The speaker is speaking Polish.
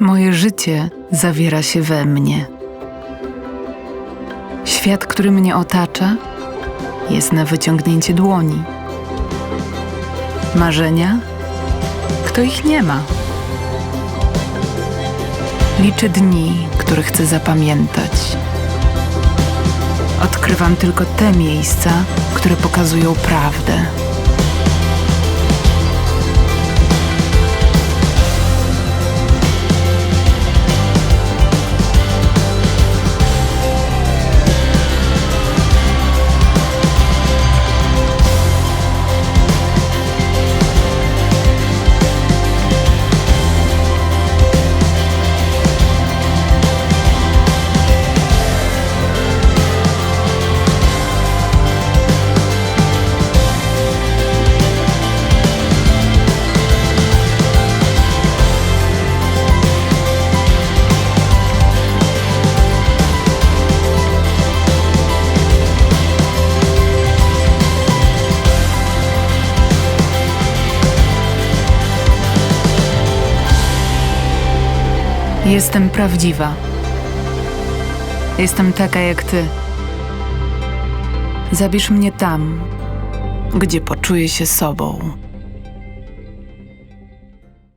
Moje życie zawiera się we mnie. Świat, który mnie otacza, jest na wyciągnięcie dłoni. Marzenia? Kto ich nie ma? Liczę dni, które chcę zapamiętać. Odkrywam tylko te miejsca, które pokazują prawdę. Jestem prawdziwa. Jestem taka jak ty. Zabierz mnie tam, gdzie poczuję się sobą.